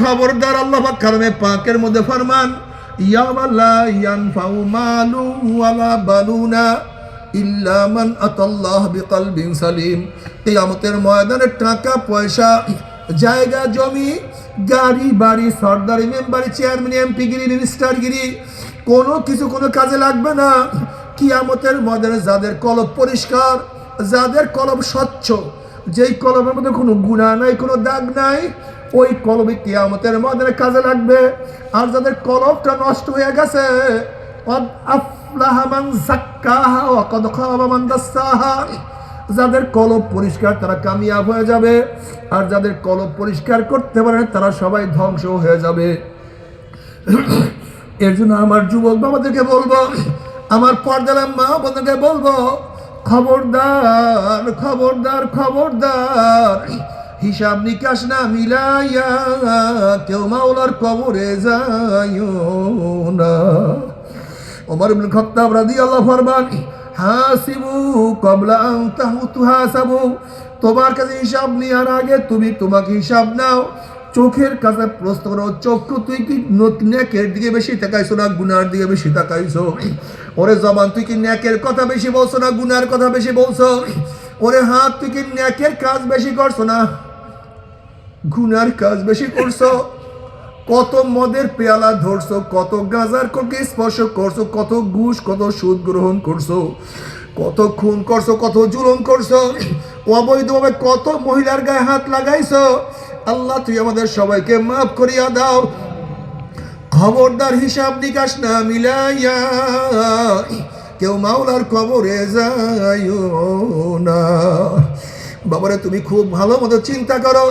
খবরদার আল্লাহ পাক কালামে পাকের মধ্যে ফরমান ইয়াওয়ালা ইয়ানফাউ মালু ওয়ালা বানুনা ইল্লা মান আতাল্লাহ বিকলবিন সালিম। কিয়ামতের ময়দানে টাকা, পয়সা, জায়গা, জমি, গাড়ি, বাড়ি, সর্দারি, মেম্বারি, চেয়ারম্যান এমপিগিরি মিনিস্টারগিরি কোনো কিছু কোনো কাজে লাগবে না। কিয়ামতের ময়দানে যাদের কলব পরিষ্কার, যাদের কলব স্বচ্ছ, যেই কলমের মধ্যে কোনো গুণা নাই, কোনো দাগ নাই ওই কলবই কিয়ামতের ময়দানে কাজে লাগবে। আর যাদের কলমটা নষ্ট হয়ে গেছে যাদের কলব পরিষ্কার তারা কামিয়াব হয়ে যাবে। আর যাদের কলব পরিষ্কার করতে পারে তারা সবাই ধ্বংস হয়ে যাবে। এর জন্য আমার যুবক বাবাদেরকে বলব, আমার পর্দালাম মা বোনদেরকে বলব, খবরদার খবরদার খবরদার হিসাব নিকাশ না মিলাইয়া কেউ মাওলার কবরে যাইও না। ওমর ইবনে খাত্তাব রাদিয়াল্লাহু ফরমান হাসিবু ক্বাবলা আন তাহুতু হাসাবু। তোমার কাছে হিসাব নেওয়ার আগে তুমি তোমাকে হিসাব নাও। চোখের কাছে প্রশ্ন করো, চক্ষু তুই কি ন- নেকের দিকে বেশি তাকাইছো না গুনার দিকে বেশি তাকাইছো? ওরে জবান, তুই কি নেকের কথা বেশি বলছো না গুনার কথা বেশি বলছো? ওরে হাত, তুই কি নেকের কাজ বেশি করছ না? গুনার কাজ বেশি করছ? কত মদের পেয়ালা ধরছো, কত গাজার কোকে স্পর্শ করছ, কত ঘুষ, কত সুদ গ্রহণ করছ, কত খুন করছ, কত জুলুম করছ, অবৈধভাবে কত মহিলার গায়ে হাত লাগাইছো। আল্লাহ, তুই আমাদের সবাইকে মাফ করিয়া দাও। খবরদার হিসাব নিকাশ না মিলাইয়া, কেউ মাওলার কবরে যাইও না। বাবারে, তুমি খুব ভালো মতো চিন্তা করো।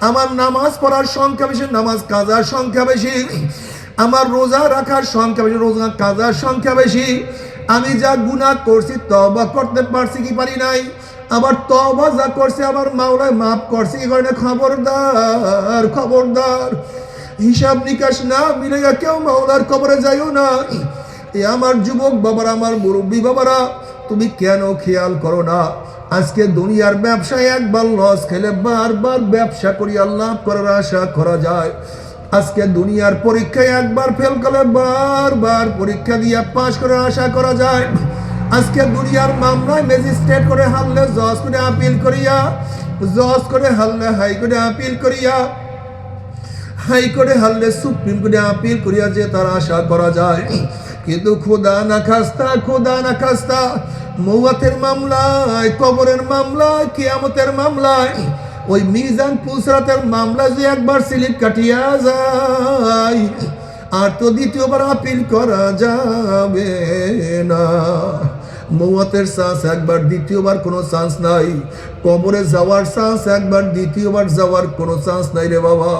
আমার নামাজ পড়ার সংখ্যা বেশি, নামাজ কাজার সংখ্যা বেশি। আমার রোজা রাখার সংখ্যা বেশি, রোজা কাজার সংখ্যা বেশি। আমি যা গুনাহ করছি তবা করতে পারছি কি পারি নাই? আবার তবা যা করছি আমার মাওলায় মাফ করছে কি করে না খবরদার খবরদার। হিসাব নিকাশ না মিলে কেউ মাওলার কবরে যাইও না। এ আমার যুবক বাবারা, আমার মুরব্বী বাবারা, তুমি কেন খেয়াল করো না? আজকে দুনিয়ার ব্যবসায় একবার লস খেলে বারবার ব্যবসা করি আল্লাহ করার আশা করা যায়। আজকে দুনিয়ার পরীক্ষায় একবার ফেল করলে বারবার পরীক্ষা দিয়ে পাশ করার আশা করা যায়। আজকে দুনিয়ার মামলায় ম্যাজিস্ট্রেট করে হারলে জজ করে আপিল করিয়া, জজ করে হারলে হাই করে আপিল করিয়া হাইকোর্টে হারলে সুপ্রিম কোর্টে আপিল করিয়া যে তার আশা করা যায়। কিন্তু খোদা না খাস্তা, খোদা না খাস্তা মৌয়াতের মামলায়, কবরের মামলায়, কিয়ামতের মামলায়, ওই মিজান পুসরাতের মামলা যে একবার স্লিপ কাটিয়া যায়, আর তো দ্বিতীয়বার আপিল করা যাবে না। মৌয়াতের চান্স একবার, দ্বিতীয়বার কোনো চান্স নাই। কবরে যাওয়ার চান্স একবার, দ্বিতীয়বার যাওয়ার কোনো চান্স নাই রে বাবা।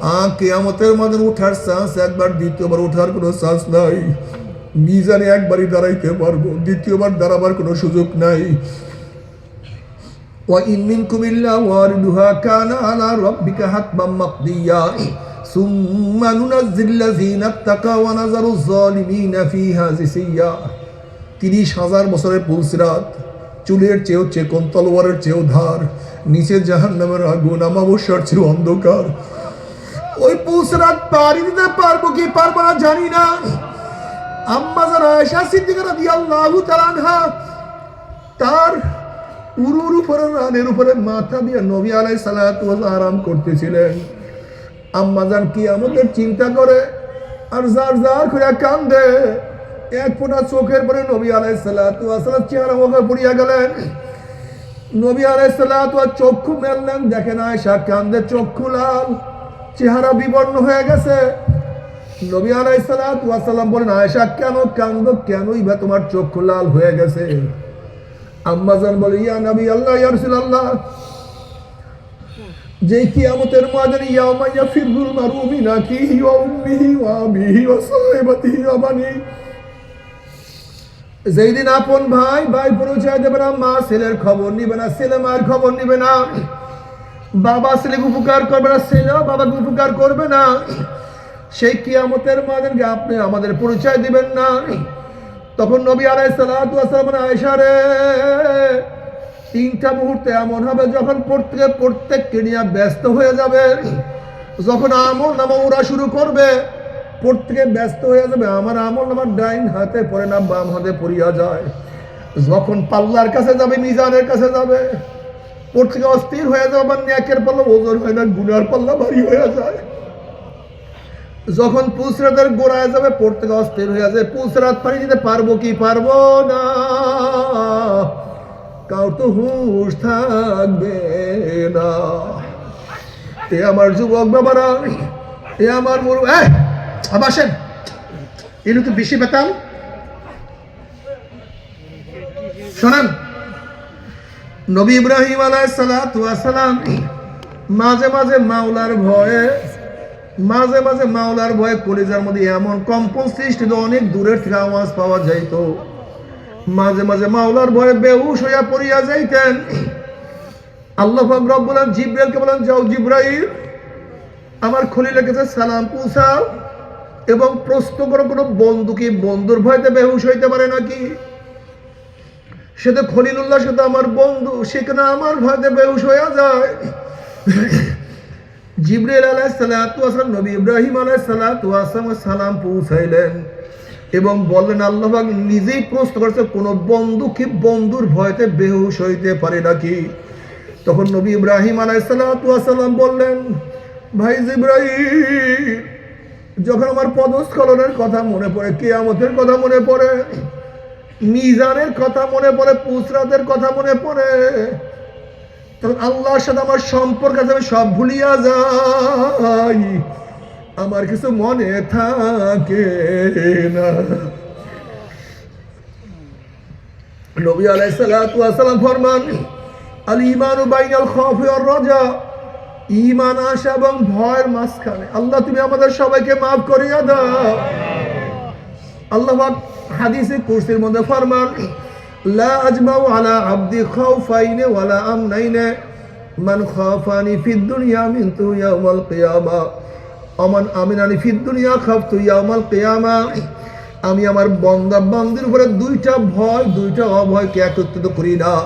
আ কেয়ামতের মাঝে উঠার চান্স একবার, দ্বিতীয়বার উঠার কোনো চান্স নাই। মিজানে একবারই দাঁড়াইতে পারবো দ্বিতীয়বার দাঁড়াবার কোনো সুযোগ নাই وإن منكم إلا واردها كان على ربك حتما مقضيا ثم ننزل الذين اتقوا ونذر الظالمين فيها جثيا তিরিশ হাজার বছরের পুলসিরাত চুলের চেয়েও চেকন তলোয়ারের চেয়েও ধার নিচে জাহান নামের আগুন আমাবস্যার চেয়েও অন্ধকার ওই পুলসিরাত পাড়ি দিতে পারবো কি পারবো না জানি না আম্মা যারা আয়সা সিদ্দিকা রাদিয়াল্লাহু তাআলা তার উরুর উপরে, রানের উপরে মাথা দিয়ে নবী আলাই সালাত আরাম করতেছিলেন। আম্মাজান কি আমাদের চিন্তা করে, আর যার যার করে কান্দে, এক ফোঁটা চোখের পরে নবী আলাই সালাত চেহারা মুখে পড়িয়া গেলেন। নবী আলাই সালাত চক্ষু মেললেন, দেখেন আয়সা কান্দে, চক্ষু লাল, চেহারা বিবর্ণ হয়ে গেছে। নবী আলাই সালাম বলেন আয়সা কেন কান্দ কেনই বা তোমার লাল হয়ে গেছে? আম্মাজান বলে, ইয়া নবী আল্লাহ, ইয়া রাসূলুল্লাহ, যে ওয়া উম্মিহি ওয়া আবিহি ওয়া সাহিবাতিহি ওয়া বানি যেই দিন আপন ভাই ভাই পরিচয় দেবে না, মা ছেলের খবর নিবে না, ছেলে মায়ের খবর নিবে না, বাবা ছেলেকে উপকার করবে না, ছেলেও বাবাকে উপকার করবে না। সেই কিয়ামতের মাদেরকে আপনি আমাদের পরিচয় দিবেন না। তখন নবী আলাই সালাম আয়সা রে, তিনটা মুহূর্তে এমন হবে যখন প্রত্যেকে, প্রত্যেককে নিয়ে ব্যস্ত হয়ে যাবে। যখন আমল নামা ওরা শুরু করবে, প্রত্যেকে ব্যস্ত হয়ে যাবে। আমার আমল নামার ডাইন হাতে পড়ে না, বাম হাতে পড়িয়া যায়। যখন পাল্লার কাছে যাবে, মিজানের কাছে যাবে, প্রত্যেকে অস্থির হয়ে যাবে বা ন্যাকের পাল্লা ওজন হয় না, গুনার পাল্লা ভারী হয়ে যায়। যখন পুসরাতের গোড়ায় যাবে পড়তে অস্থির হয়ে যায় পুসরাত পানি দিতে পারব কি পারব না? কাউ তো হুঁশ থাকবে না। এ আমার যুবক বাবারা, এ আমার মরু আবাসেন এনু তো বেশি বেতাল। শোনান, নবী ইব্রাহিম আলাইসালাম মাঝে মাঝে মাওলার ভয়ে মাঝে মাঝে মাওলার ভয়ে কলিজার মধ্যে এমন কম্পন সৃষ্টি অনেক দূরের থেকে আওয়াজ পাওয়া যাইত। মাঝে মাঝে মাওলার ভয়ে বেহুশ হইয়া পড়িয়া যাইতেন। আল্লাহ রব বলেন জিব্রাইলকে বলেন, যাও জিব্রাইল, আমার খলিলের কাছে সালাম পৌঁছাও এবং প্রশ্ন করো, কোনো বন্ধু কি বন্ধুর ভয়তে বেহুশ হইতে পারে নাকি? সে তো খলিলুল্লাহ, সে তো আমার বন্ধু সেখানে আমার ভয়তে বেহুশ হইয়া যায়? জিব্রাইল আলাহ সালাম নবী ইব্রাহিম আলাহ সালাম সালাম পৌঁছাইলেন এবং বললেন, আল্লাহ নিজেই প্রশ্ন করছে, কোনো বন্ধু কি বন্ধুর ভয়তে বেহুশ হইতে পারে নাকি? তখন নবী ইব্রাহিম আলাইসালাম বললেন, ভাই জিব্রাহিম যখন আমার পদস্খলনের কথা মনে পড়ে, কেয়ামতের কথা মনে পড়ে, মিজানের কথা মনে পড়ে পুসরাতের কথা মনে পড়ে আল্লাহর সাথে আমার সম্পর্ক আছে, আমি সব ভুলিয়া যাই। আমার কিছু মনে থাকে না। নবী আলাইসালাম ফরমান, আল ইমানু বাইনাল খৌফ রাজা। ঈমান আশা এবং ভয়ের মাঝখানে, আল্লাহ তুমি আমাদের সবাইকে মাফ করিয়া দাও। আল্লাহ হাদিসে কুরসির মধ্যে ফরমান লা ওয়ালা মান ফিদ দুনিয়া মিন কিয়ামা। আমি আমার বন্দা বান্দির উপরে দুইটা ভয়, দুইটা অভয়কে একত্রিত করি না।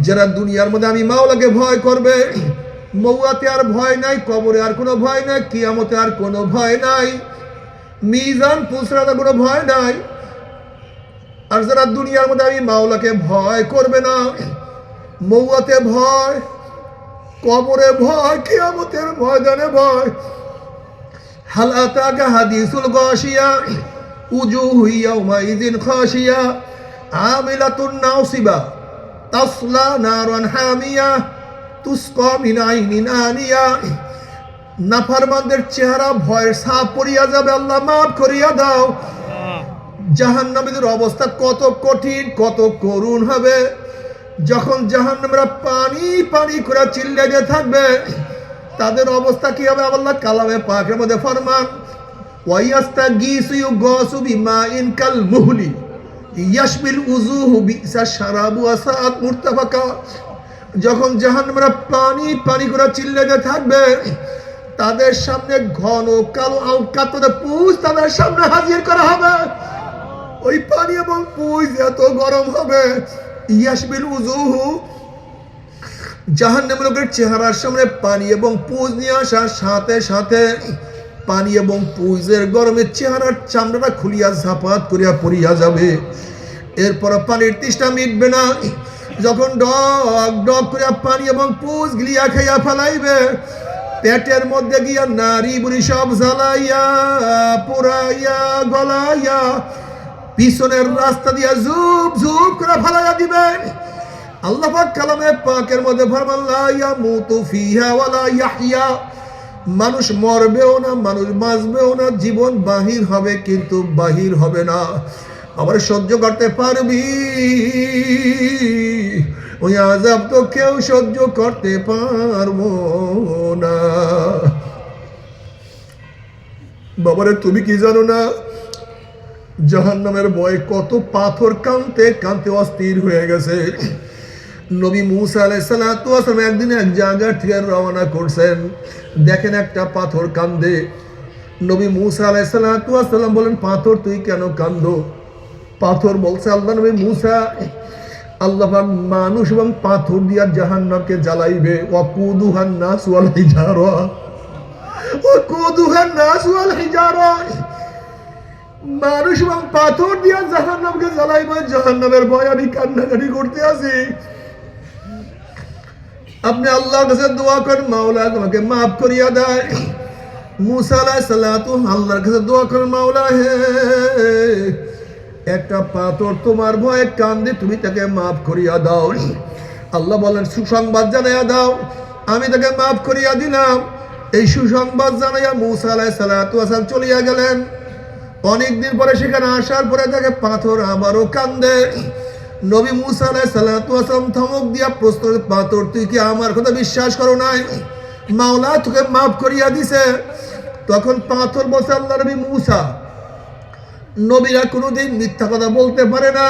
যারা দুনিয়ার মধ্যে আমি মাওলাকে ভয় করবে, মৌয়াতে আর ভয় নাই, কবরে আর কোনো ভয় নাই, কিয়ামতে আর কোনো ভয় নাই। মিজান পুসরাতে কোনো ভয় নাই। আর যারা দুনিয়ার মধ্যে, আমি মাওলাকে ভয় করবে না। মৌয়াতে ভয়, কবরে ভয়, কিয়ামতের ময়দানে ভয়। হালাতাকা হাদিসুল গাশিয়া উজুহু ইয়াউমাইযিন খাশিয়া, আমিলাতুন নাসিবা তাসলা নারান হামিয়া, তুস্কা মিন আইনিন আনিয়া নাফরমানদের চেহারা ভয়ের সাপ পড়িয়া যাবে, আল্লাহ মাফ করিয়া দাও। জাহান্নামীদের অবস্থা কত কঠিন, কত করুণ হবে। যখন জাহান্নামীরা পানি পানি করে চিল্লেগে থাকবে, তাদের অবস্থা কি হবে আল্লাহ কালামে পাকের মধ্যে ফরমান ওয়াইয়াস্তা গিসু গসু বিমা ইন কাল মুহলি ইয়াশবিল উজুহু বিসা শারাবু আসাত মুর্তাফাকা। যখন জাহান্নামীরা পানি পানি করে চিল্লেগে থাকবে, তাদের সামনে ঘন কালো আলকাতরে পুষ তাদের সামনে হাজির করা হবে। ওই পানি এবং পুষ এত গরম হবে ইয়াসবিল উজুহু জাহান্নামী লোকের চেহারার সামনে পানি এবং পুজ নিয়ে আসার সাথে সাথে পানি এবং পুজের গরমে চেহারার চামড়াটা খুলিয়া ঝাপাত করিয়া পড়িয়া যাবে। এরপর পানির তৃষ্ণা মিটবে না। যখন ডগ ডগ করিয়া পানি এবং পুজ গিলিয়া খাইয়া ফেলাইবে, পেটের মধ্যে গিয়া নারী বুড়ি সব জ্বালাইয়া পুরাইয়া গলাইয়া পিছনের রাস্তা দিয়া ঝুপ ঝুপ করে ফেলাইয়া দিবেন আল্লাহ পাক কালামে পাকের মধ্যে ফরমান, লা ইয়ামুতু ফিহা ওয়ালা ইয়াহইয়া। মানুষ মরবেও না, মানুষ বাঁচবেও না, জীবন বাহির হবে কিন্তু বাহির হবে না। আবার সহ্য করতে পারবি? ওই আজাব তো কেউ সহ্য করতে পারব না। বাবারে, তুমি কি জানো না? জাহান্নামের বয়ে কত পাথর কানতে কানতে অস্থির হয়ে গেছে। নবী মুসা আলাইসালাম একদিন এক জায়গা থেকে রওনা করছেন। দেখেন একটা পাথর কান্দে নবী মুসা আলাইসালাম বলেন, পাথর, তুই কেন কান্দ পাথর বলছে, আল্লাহ নবী মুসা, আল্লাহ মানুষ এবং পাথর দিয়া জাহান্নামকে জ্বালাইবে। অকুদুহান নাস ওয়াল হিজারা। অকুদুহান নাস ওয়াল হিজারা। মানুষ এবং পাথর দিয়া জাহান নামকে জ্বালাইব জাহান নামের ভয় আমি কান্নাকাটি করতে আছি। আপনি আল্লাহর কাছে দোয়া করেন, মাওলা তোমাকে মাফ করিয়া দেয়। মুসা আলাহ আল্লাহর কাছে দোয়া করেন, মাওলা হে। একটা পাথর তোমার ভয়ে কান্দে, তুমি তাকে মাফ করিয়া দাও। আল্লাহ বলেন, সুসংবাদ জানাইয়া দাও। আমি তাকে মাফ করিয়া দিলাম। এই সুসংবাদ জানাইয়া মুসা আলাহ আসাম চলিয়া গেলেন। অনেকদিন পরে সেখানে আসার পরে তাকে পাথর আবারও কান্দে। নবী মুসা আলাহ সাল্লাতু আসাম ধমক দিয়া প্রশ্ন, পাথর, তুই কি আমার কথা বিশ্বাস করো নাই? মাওলা তোকে মাফ করিয়া দিছে। তখন পাথর বসে আল্লাহ নবী মুসা, নবীরা কোনোদিন মিথ্যা কথা বলতে পারে না।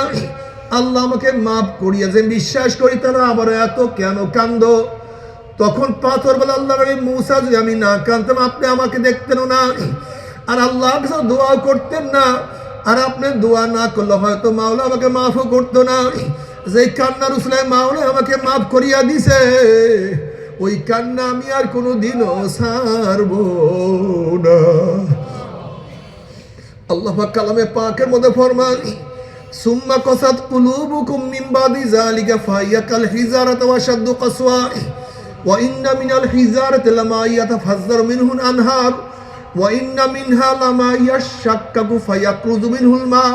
আল্লাহ আমাকে মাফ করিয়া যে বিশ্বাস করি, তারা আবার এত কেন কান্দ? তখন পাথর বলে, আল্লাহ নবী মুসা, যদি আমি না কান্দতাম আপনি আমাকে দেখতেন না। আর আল্লাহ দোয়া করতেন না। আর আপনি দোয়া না করলে হয়তো মাওলা আমাকে মাফও করতো না। যে কান্নার উসলে মাওলা আমাকে মাফ করিয়া দিছে, ওই কান্না আমি আর কোনো দিনও সারব না। আল্লাহ কালামে পাকের মধ্যে ফরমান, সুম্মা কসাত কুলুবুকুম মিন বাদি ফাহিয়া কাল হিজারাত ওয়া শাদ্দু কাসওয়া, ওয়া ইন্না মিনাল হিজারাতি লামা ইয়াতাফাজ্জারু মিনহু আনহার। মিনহা লামা ইয়াশাক্কাকু ফায়াখরুজু মিনহুল মা।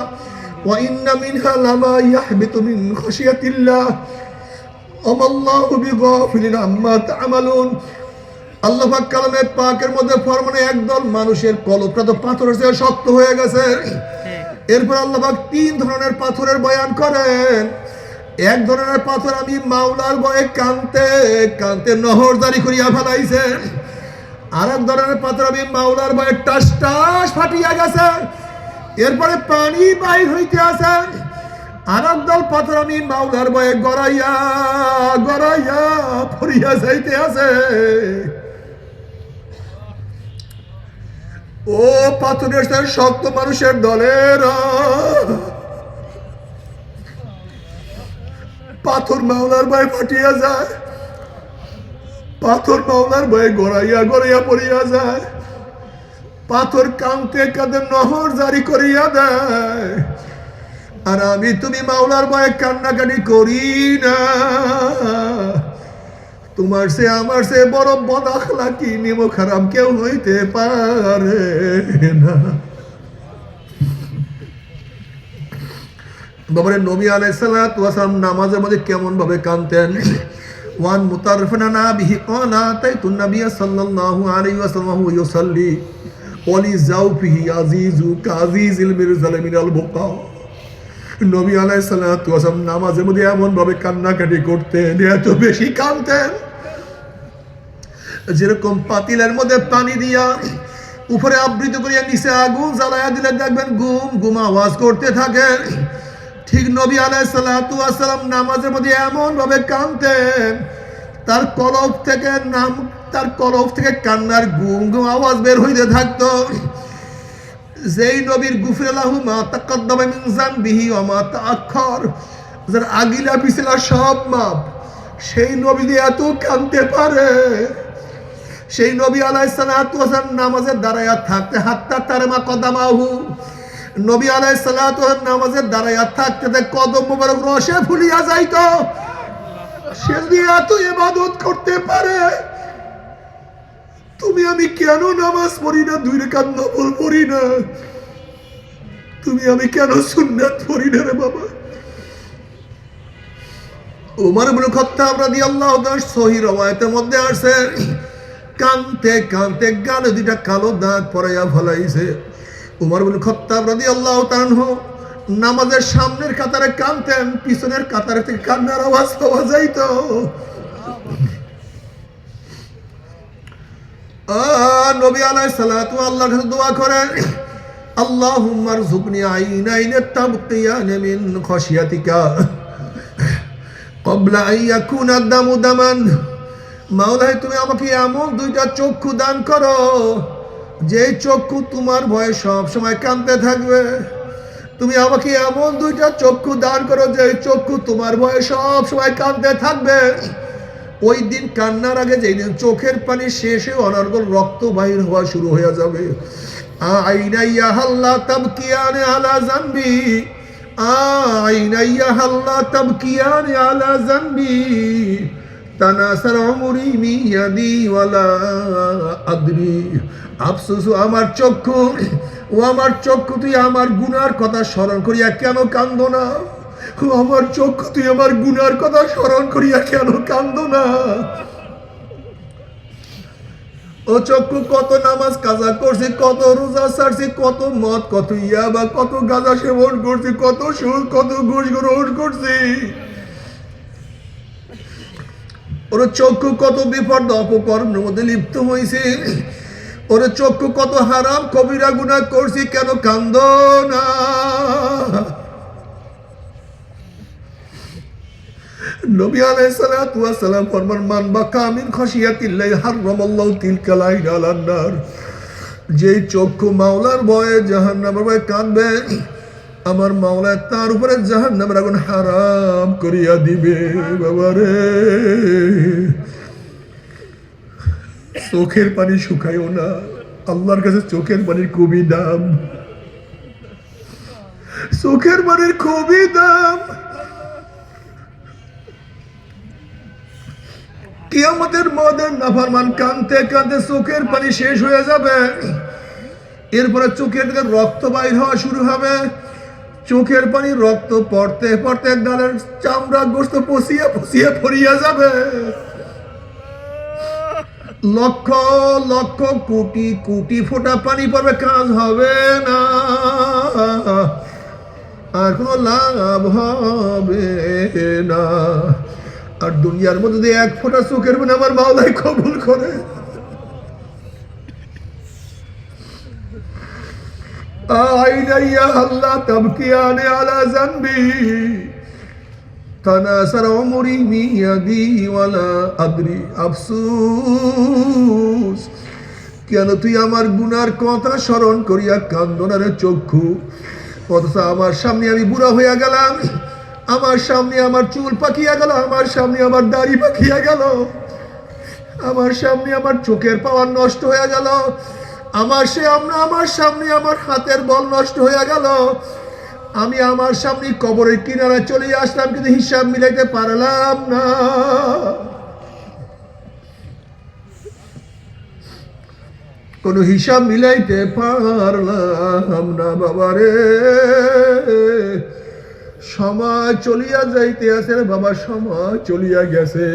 ওয়া ইন্না মিনহা লামা ইয়াহবিতু মিন খাশিয়াতিল্লাহ। আমাল্লাহু বিগাফিলিন আম্মা তা'মালুন। আল্লাহ পাক কালামে পাকের মধ্যে ফরমানে একদল মানুষের কলবটা তো পাথরের চেয়ে শক্ত হয়ে গেছে। এরপর আল্লাহ পাক তিন ধরনের পাথরের বয়ান করেন। এক ধরনের পাথর আমি মাওলার বয়ে কানতে কানতে নহর জারি করিয়া ফেলাইছে আর এক ধরনের আমি মাওলার বয়ে টাস টাস ফাটিয়া গেছে। এরপরে পানি বাইর হইতে আছে। আর দল পাথর আমি মাওলার বয়ে গড়াইয়া গড়াইয়া ফরিয়া যাইতে আছে। ও পাথরের শক্ত মানুষের দলের। পাথর মাওলার ভয়ে ফাটিয়া যায়। পাথর মাওলার ভয়ে গড়াইয়া গড়াইয়া পড়িয়া যায়। পাথর কাঁদতে কাঁদে, নহর জারি করিয়া দেয়। আর আমি তুমি মাওলার ভয়ে কান্নাকাটি করি না। তোমার সে আমার সে বড় বদাখলা কি নিম খারাপ কেউ হইতে পারে না। বাবারে, নবী আলাইসালাম নামাজের মধ্যে কেমন ভাবে কানতেন ওয়ান মুতারফিনা বিহি কানা তাই তুন নবী সাল্লাল্লাহু আলাইহি ওয়াসাল্লাম ইউসাল্লি। ওয়ালি জাউফিহি আজিজু কাজিজিল মিরজাল মিনাল বুকা। নবী আলাইসালাম নামাজের মধ্যে এমন ভাবে কান্নাকাটি করতেন এত বেশি কানতেন যেরকম পাতিলের মধ্যে পানি দিয়া উপরে আবৃত করিয়া নিচে আগুন জ্বালাইয়া দিলে দেখবেন গুম গুম আওয়াজ করতে থাকে ঠিক নবী আলাই আলাইসালাম নামাজের এমন ভাবে কানতেন তার কলব থেকে নাম, তার কলব থেকে কান্নার গুম গুম আওয়াজ বের হইতে থাকতো। যেই নবীর গুফরালাহু মা তাকাদ্দামা মিন জানবিহি ওয়া মা তাআখার যার আগিলা পিছলা সব মাপ, সেই নবী দিয়ে এত কানতে পারে, সেই নবী আলাইহিস সালাতু ওয়াসাল্লাম নামাজের দাঁড়ায়া থাকতে, হাত্তা তারমা কদামাহু নবী আলাইহিস সালাতু নামাজের দাঁড়ায়া থাকতে কদম মোবারক রসে ফুলিয়া যাইতো, সে এত ইবাদত করতে পারে। তুমি আমি কেন নামাজ পড়ি না, দুই রেখাত নফল পড়ি না? তুমি আমি কেন সুন্নাত পড়ি না রে বাবা? উমর ইবনে খাত্তাব রাদিয়াল্লাহু তাআলা সহিহ রওয়ায়াতের মধ্যে আছে কানতে কানতে গালে দুইটা কালো দাগ পরাইয়া ফলাইছে। উমর ইবনে খাত্তাব রাদিয়াল্লাহু তাআলা নামাজের সামনের কাতারে কানতেন পিছনের কাতারে থেকে কান্নার আওয়াজ পাওয়া যাইতো। নবী আলাই আল্লাহর কাছে দোয়া করেন, আল্লাহুম্মা রযুকনি আইনাইন তাবকিয়ান মিন খাশিয়াতিকা ক্বাবলা আন ইয়াকুনা দামু মাওলাই তুমি আমাকে এমন দুইটা চক্ষু দান করো যে চক্ষু তোমার ভয়ে সব সময় কাঁদতে থাকবে, তুমি আমাকে এমন দুইটা চক্ষু দান করো যে চক্ষু তোমার ভয়ে সব সময় কাঁদতে থাকবে। ওই দিন কান্নার আগে যেই দিন চোখের পানি শেষে অনর্গল রক্ত বাহির হওয়া শুরু হয়ে যাবে। আইনাইয়া হাল্লা তাবকিয়ানে আলা জানবি, আইনাইয়া হাল্লা তাবকিয়ানে আলা জানবি। তানাসার অমরি আদরি। আমার চক্ষু, ও আমার চক্ষু, তুই আমার গুনার কথা স্মরণ করিয়া কেন কান্দ না? ও আমার চক্ষু, তুই আমার গুনার কথা স্মরণ করিয়া কেন কান্দ না? ও চক্ষু, কত নামাজ কাজা করছি, কত রোজা ছাড়ছি কত মদ, কত ইয়াবা, কত গাঁজা সেবন করছি, কত সুদ কত ঘুষ গ্রহণ করছি। ওর চক্ষু কত বিপদ অপকর্মের মধ্যে লিপ্ত হয়েছে ওর চক্ষু কত হারাম, কবিরা গুণা করছি, কেন কান্দ না? নবী ওয়াস ফরমান, মান বাকা মিন খাশিয়াতিল্লাহি হারামাল্লাহু তিলকাল আইন আলান নার। যেই চক্ষু মাওলার ভয়ে জাহান্নামের ভয়ে আমার মাওলা তার উপরে জাহান্নামের আগুন হারাম করিয়া দিবে, বাবারে। চোখের পানি শুকায়ও না, আল্লাহর কাছে চোখের পানির খুবই দাম। চোখের পানির খুবই দাম। কিয়ামতের মদের নাফরমান কানতে কানতে চোখের পানি শেষ হয়ে যাবে। এরপরে চোখের থেকে রক্ত বাইর হওয়া শুরু হবে। চোখের পানি, রক্ত পড়তে পড়তে গালের চামড়া গোস্ত পচিয়া পচিয়া পড়িয়া যাবে। লক্ষ লক্ষ কোটি কোটি ফোঁটা পানি পড়বে, কাজ হবে না। আর কোনো লাভ হবে না। আর দুনিয়ার মধ্যে এক ফোঁটা চোখের মনে আমার মাওলাই কবুল করে। আইনাইয়া আল্লাহ তাবকিয়ানে আলা জানবি تناثر عمري من يدي ولا أدري আফসোস কেন তুই আমার গুনার কথা স্মরণ করিয়া কান্দনারে চক্ষু অথচ আমার সামনে আমি বুড়া হইয়া গেলাম আমার সামনে আমার চুল পাকিয়া গেল আমার সামনে আমার দাড়ি পাকিয়া গেল আমার সামনে আমার চোখের পাওয়ার নষ্ট হয়ে গেল আমার সে আমরা আমার সামনে আমার হাতের বল নষ্ট হয়ে গেল। আমি আমার সামনে কবরের কিনারা চলে আসলাম, কিন্তু হিসাব মিলাইতে পারলাম না। কোনো হিসাব মিলাইতে পারলাম না, বাবারে। সময় চলিয়া যাইতে আছে রে বাবা, সময় চলিয়া গেছে।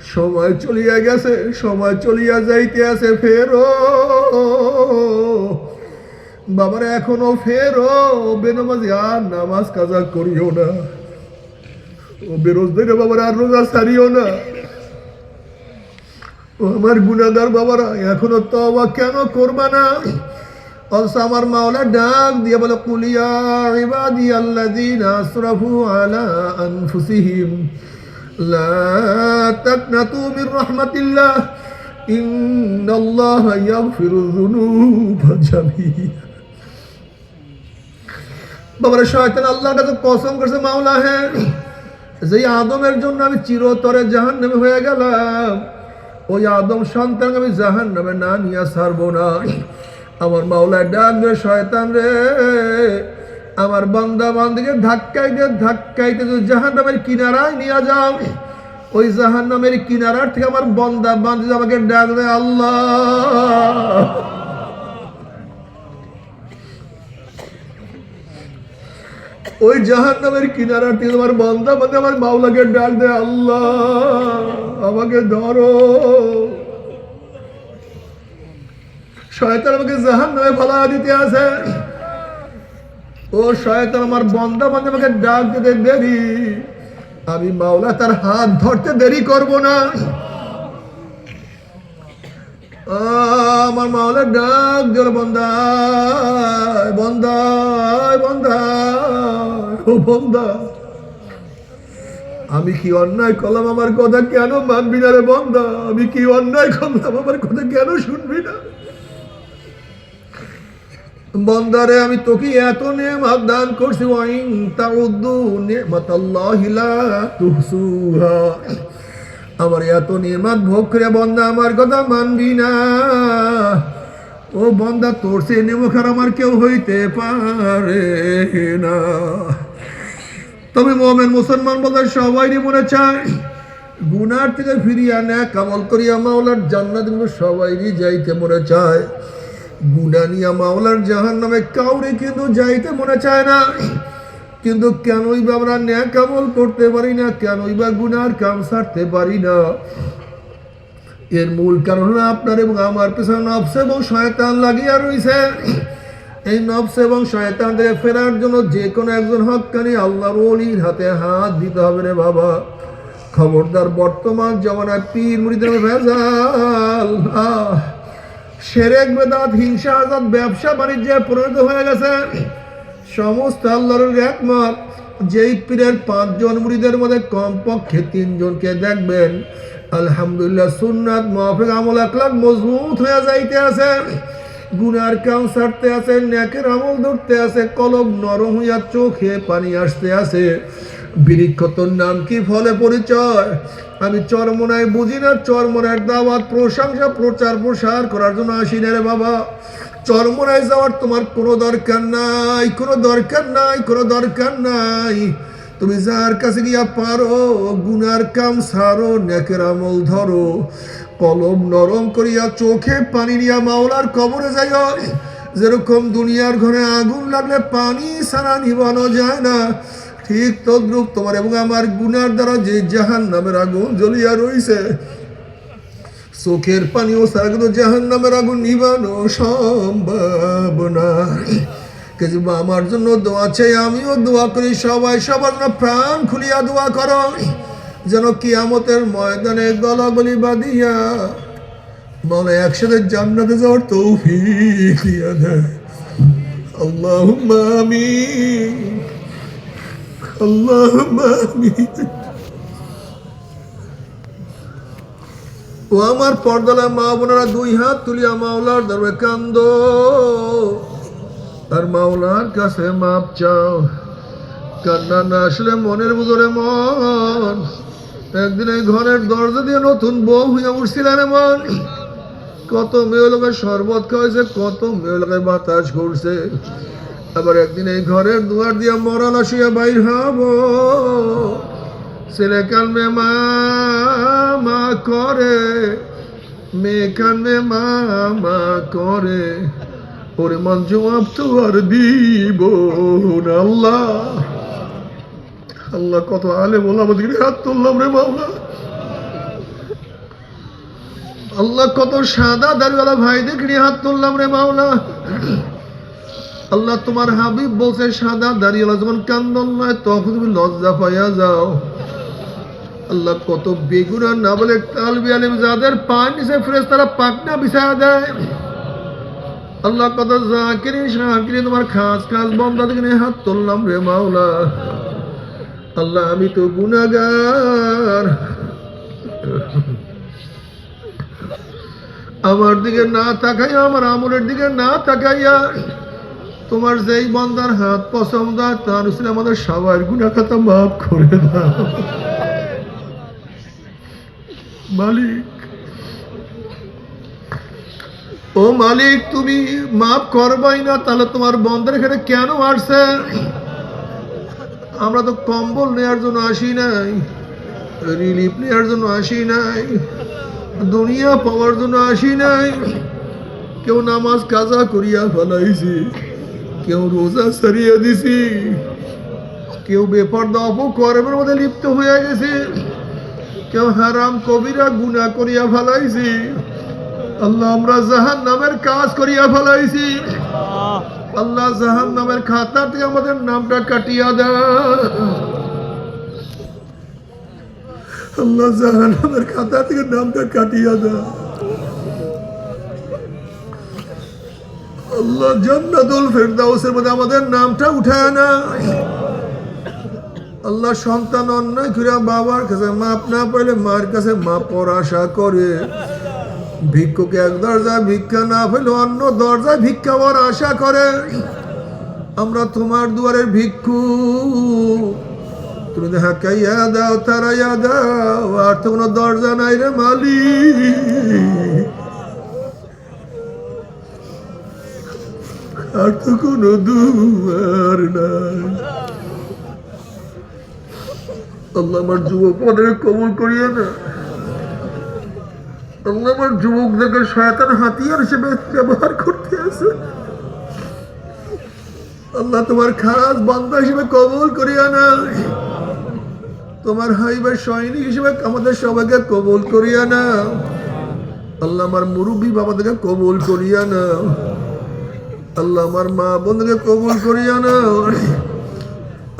সময় চলিয়া গেছে, সময় চলিয়া যাইতে আছে ফেরো। বাবারা, এখনও ফেরো। বেনমাজি, আর নামাজ কাজা করিও না। ও বেরোজদের বাবারা, আর রোজা না। আমার গুনাগার বাবারা, এখনও তবা কেন করবা না? আমার মাওলা ডাক দিয়ে বলে কুলিয়া ইবাদি আল্লাযীনা আসরাফু আলা আনফুসিহিম। লা তাকনাতু মির রাহমাতিল্লাহ। ইন্নাল্লাহা ইয়াগফিরু যুনুবা জামিয়া বাবার, শয়তান আল্লাহর কাছে কসম করছে, মাওলা হ্যাঁ যে আদমের জন্য আমি চিরতরে জাহান নামে হয়ে গেলাম, ওই আদম সন্তান আমি জাহান নামে না নিয়ে ছাড়বো না। আমার মাওলায় ডাক রে, শয়তান রে। আমার বান্দা বান্দিকে ধাক্কাইতে ধাক্কাইতে যদি জাহান নামের কিনারায় নিয়ে যাও, ওই জাহান নামের কিনারার থেকে আমার বন্দা বান্দি আমাকে ডাক দেয়, আল্লাহ। ওই জাহান নামের কিনারা থেকে তোমার বন্ধা মানে আমার মাওলাকে ডাক দে আল্লাহ, আমাকে ধরো। শয়তান আমাকে জাহান নামে ফালা দিতে আছে। ও শয়তান, আমার বন্ধা মানে আমাকে ডাক দিতে দেরি। আমি মাওলা তার হাত ধরতে দেরি করব না। আমার মাওলা ডাক দিল বন্দা বন্দা বন্দা ও বন্দা। আমি কি অন্যায় করলাম আমার কথা কেন মানবি না রে বন্দা? আমি কি অন্যায় করলাম আমার কথা কেন শুনবি না? বন্দারে, আমি তোকে এত নেমাত দান করছি, ওয়াইন তাউদ্দু নেমাতাল্লাহি লা তুহসুহা। আমার এত নির্মাত ভোগ করে বন্ধা আমার কথা মানবি না। ও বন্ধা তোর সে নেমখার আমার কেউ হইতে পারে না। তবে মোহামেন মুসলমান বলতে সবাই মনে চায়, গুনার থেকে ফিরিয়া না কামল করিয়া মাওলার জান্নাত সবাইরই যাইতে মনে চায়। গুনা নিয়া মাওলার জাহান নামে কাউরে কিন্তু যাইতে মনে চায় না। কিন্তু কেনই বা আমরা ন্যাক কামল করতে পারি না, কেনই বা গুনার কাম সারতে পারি না। এর মূল কারণ আপনার এবং আমার পেছনে নফস এবং শয়তান লাগিয়া রয়েছে এই নফস এবং শয়তান থেকে ফেরার জন্য যে কোনো একজন হকানি আল্লাহর অলির হাতে হাত দিতে হবে রে বাবা। খবরদার বর্তমান জমানায় পীর মুড়িদের ভেজাল আহ! সেরেক বেদাত, হিংসা, আজাদ, ব্যবসা, বাণিজ্যে পরিণত হয়ে গেছে। সমস্ত আল্লাহর একমত যেই পীরের পাঁচজন মুড়িদের মধ্যে কমপক্ষে তিনজনকে দেখবেন, আলহামদুলিল্লাহ সুন্নাত মাহফিক আমল একলাখ মজবুত হয়ে যাইতে আছে। গুনার কাম ছাড়তে আছে ন্যাকের আমল ধরতে আছে কলম নরম হইয়া চোখে পানি আসতে আছে। বৃক্ষ তোর নাম কি ফলে পরিচয়? আমি চরমনায় বুঝি না চরমনার দাওয়াত, প্রশংসা, প্রচার, প্রসার করার জন্য আসি না রে বাবা। চরমনায় যাওয়ার তোমার কোনো দরকার নাই, কোনো দরকার নাই, কোনো দরকার নাই। তুমি যার কাছে গিয়া পারো, গুনার কাম সারো নেকের আমল ধরো। কলম নরম করিয়া চোখে পানি নিয়া মাওলার কবরে যাইও। যেরকম দুনিয়ার ঘরে আগুন লাগলে পানি সারা নিবানো যায় না। ঠিক তদ্রুপ তোমার এবং আমার গুনার দ্বারা যে জাহান নামের আগুন জ্বলিয়া রইছে, চোখের পানিও সারা কিন্তু জাহান নামের আগুন নিবানো সম্ভব না আমার জন্য দোয়া চাই, আমিও দোয়া করি, সবাই সবার জন্য প্রাণ খুলিয়া দোয়া করো, যেন কিয়ামতের ময়দানে গলাগলি বাঁধিয়া বলে, একসাথে জান্নাতে যাওয়ার তৌফিক দিয়া দেয়। আল্লাহুম্মা আমিন। আমিন ও আমার পর্দালা মা বোনেরা দুই হাত তুলিয়া মাওলার দরবে কান্দ। আর মাওলার কাছে মাপ চাও। কান্না না আসলে মনের ভিতরে মন। একদিন এই ঘরের দরজা দিয়ে নতুন বউ হইয়া উঠছিল রে মন। কত মেয়ে লোকের শরবত খাওয়াইছে, কত মেয়ে লোকের বাতাস করছে আবার একদিন এই ঘরের দুয়ার দিয়া মরাল আসিয়া বাইর হব। ছেলে কানবে মা মা করে। মেয়ে কানবে মা মা করে। ওরে মন জবাব তো আর দিব আল্লাহ। আল্লাহ কত আলে বললাম হাত তুললাম রে মাওলা। আল্লাহ কত সাদা দাড়িওয়ালা ভাই দেখি হাত তুললাম রে মাওলা। আল্লাহ তোমার হাবিব বলছে, সাদা দাড়িওয়ালা যখন কান্দন নয়, তখন তুমি লজ্জা পাইয়া যাও। আল্লাহ কত বেগুনা না বলে তালবি আলিম যাদের পান নিচে ফ্রেশ তারা পাকনা বিছায়া দেয়। আল্লাহ কত জাকিরি শাকিরি তোমার খাস খাস বন্ধা থেকে হাত তুললাম রে মাওলা। আল্লাহ, আমি তো গুনাগার। আমার দিকে না তাকাইয়া, আমার আমলের দিকে না তাকাইয়া তোমার যেই বন্দার হাত পছন্দ, তার উচিত আমাদের সবার গুণা খাতা মাফ করে দাও। মালিক। ও মালিক, তুমি মাফ করবাই না, তাহলে তোমার বন্ধের এখানে কেন আসছে? আমরা তো কম্বল নেওয়ার জন্য আসি নাই, রিলিফ নেওয়ার জন্য আসি নাই, দুনিয়া পাওয়ার জন্য আসি নাই। কেউ নামাজ কাজা করিয়া ফেলাইছি। কেউ রোজা সারিয়া দিছি, কেউ বেপর্দা অপকর্মের মধ্যে লিপ্ত হয়ে গেছে, কেউ হারাম কবিরা গুণা করিয়া ফেলাইছি, আল্লাহ আমরা জাহান নামের কাজ করিয়া ফেলাইছি। আল্লাহ জাহান নামের খাতা থেকে আমাদের নামটা কাটিয়া দেয় আল্লাহ জাহান নামের খাতা থেকে নামটা কাটিয়া দেয় আল্লাহ জান্নাতুল ফেরদাউসের মধ্যে আমাদের নামটা উঠায় না। আল্লাহ সন্তান অন্যায় করে বাবার কাছে মাপ না পাইলে মার কাছে মাপ আশা করে। ভিক্ষুকে এক দরজায় ভিক্ষা না পেলে অন্য দরজায় ভিক্ষা পাওয়ার আশা করে। আমরা তোমার দুয়ারের ভিক্ষু। তুমি দেখা কাইয়া দাও, তারাইয়া দাও, আর তো কোনো দরজা নাই রে মালিক। আর তো কোনো দুয়ার নাই। আল্লাহ আমার করিয়া না আল্লাহ আমার যুবকদেরকে শয়তান হাতিয়ার হিসেবে ব্যবহার করতে আছে। আল্লাহ তোমার খাস বান্দা হিসেবে কবল করিয়া না তোমার হাইবার সৈনিক হিসেবে আমাদের সবাইকে কবল করিয়া না আল্লাহ আমার মুরব্বী বাবাদেরকে কবল করিয়া না আল্লাহ আমার মা বোনকে কবুল করিয়া না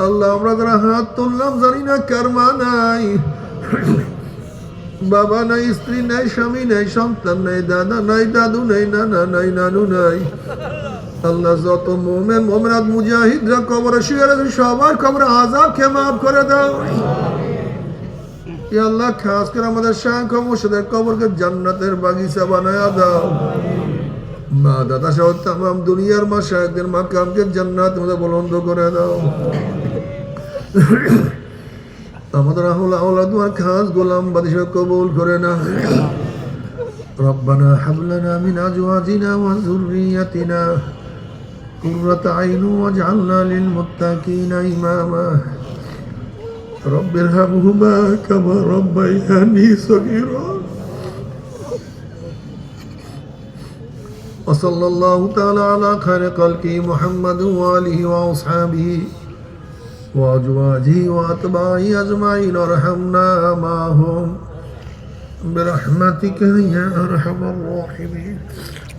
আল্লাহ আমরা যারা হাত তুললাম, জানি না কার মা নাই। বাবা নাই, স্ত্রী নাই, স্বামী নাই, সন্তান নাই, দাদা নাই, দাদু নাই, নানা নাই, নানু নাই। আল্লাহ যত মোমেন মোমেনাত মুজাহিদরা কবরে শুয়ে রয়েছে, সবার কবরে আজাব কে মাফ করে দাও। আল্লাহ, খাস করে আমাদের শাখ মুর্শিদের কবরকে জান্নাতের বাগিচা বানায়া দাও। দাদা সহ তাম দুনিয়ার মা শাহেকদের মা কামকে জান্নাত মধ্যে বলন্দ করে দাও আমাদের আহল আওলা তোমার খাস গোলাম বাদিশ কবুল করে না ربنا هب لنا من ازواجنا وذريتنا قرة عين واجعلنا للمتقين اماما رب ارحمهما كما ربياني صغيرا وصلى الله تعالى على خير خلقه محمد وآله وأصحابه وأزواجه وأتباعه أجمعين وارحمنا معهم برحمتك يا أرحم الراحمين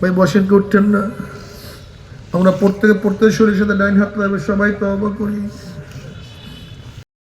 ভাই বসেন কি উঠছেন না আমরা প্রত্যেকে প্রত্যেক শরীরের সাথে ডাইন হাত লাগবে সবাই তবা করি